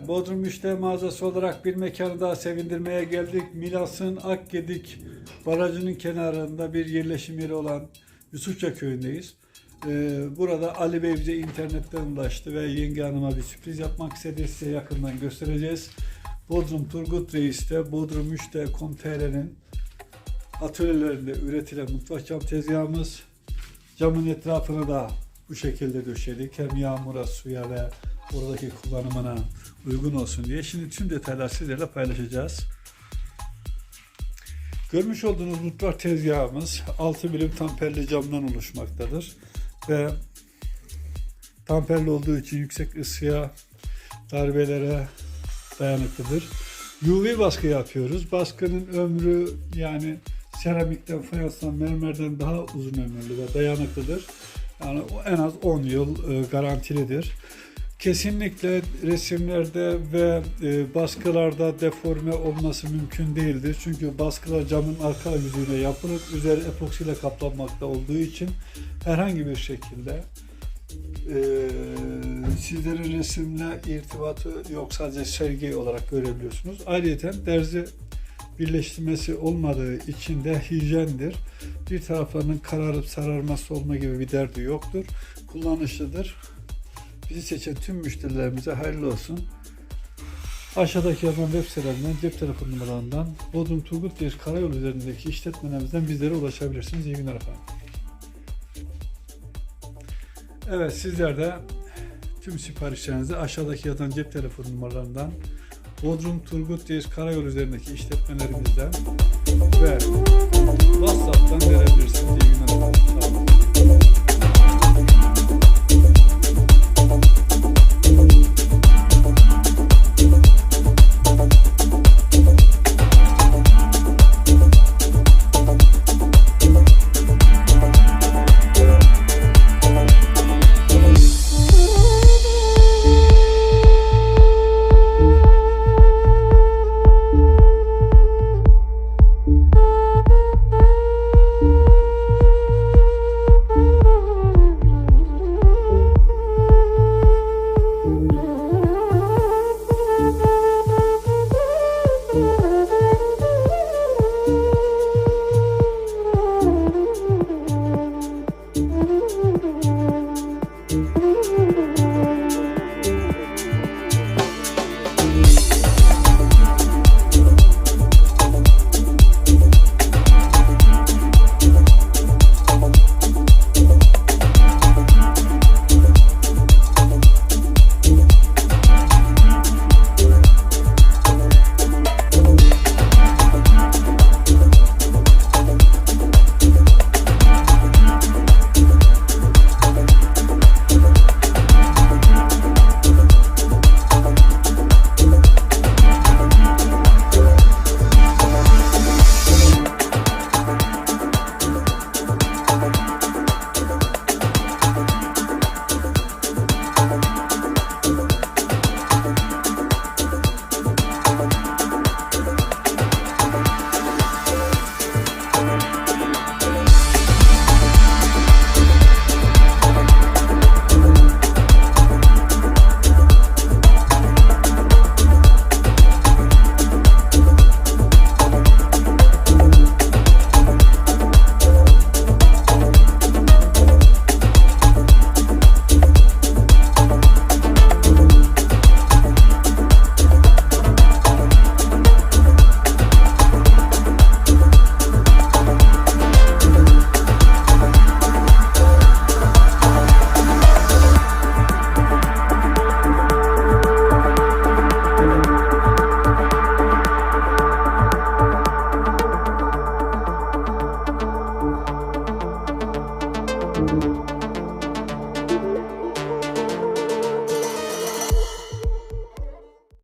Bodrum Müşteri Mağazası olarak bir mekanı daha sevindirmeye geldik. Milas'ın Akgedik Barajı'nın kenarında bir yerleşim yeri olan Yusufça köyündeyiz. Ee, burada Ali Bey bize internetten ulaştı ve yenge hanıma bir sürpriz yapmak istedi. Size yakından göstereceğiz. Bodrum Turgut Reis'te Bodrum Müşteri.com.tr'nin atölyelerinde üretilen mutfak cam tezgahımız. Camın etrafını da bu şekilde döşedik. Hem yağmura, suya ve oradaki kullanımına uygun olsun diye. Şimdi tüm detaylar sizlerle paylaşacağız. Görmüş olduğunuz mutfak tezgahımız 6 milim tamperli camdan oluşmaktadır. Ve tamperli olduğu için yüksek ısıya, darbelere dayanıklıdır. UV baskı yapıyoruz. Baskının ömrü yani seramikten, fayanstan, mermerden daha uzun ömürlü ve dayanıklıdır. Yani en az 10 yıl e, garantilidir. Kesinlikle resimlerde ve e, baskılarda deforme olması mümkün değildir. Çünkü baskılar camın arka yüzüne yapılıp üzeri epoksiyle kaplanmakta olduğu için herhangi bir şekilde e, sizlerin resimle irtibatı yok sadece sergi olarak görebiliyorsunuz. Ayrıca derzi birleştirmesi olmadığı için de hijyendir. Bir taraflarının kararıp sararması olma gibi bir derdi yoktur. Kullanışlıdır. Bizi seçen tüm müşterilerimize hayırlı olsun. Aşağıdaki yazan web sitelerinden, cep telefon numaralarından, Bodrum Turgut Reis Karayolu üzerindeki işletmelerimizden bizlere ulaşabilirsiniz. İyi günler efendim. Evet sizler de tüm siparişlerinizi aşağıdaki yazan cep telefon numaralarından Bodrum Turgut Reis Karayolu üzerindeki işletmelerimizden ve WhatsApp'tan verebilirsiniz. İyi günler efendim. Sağ olun.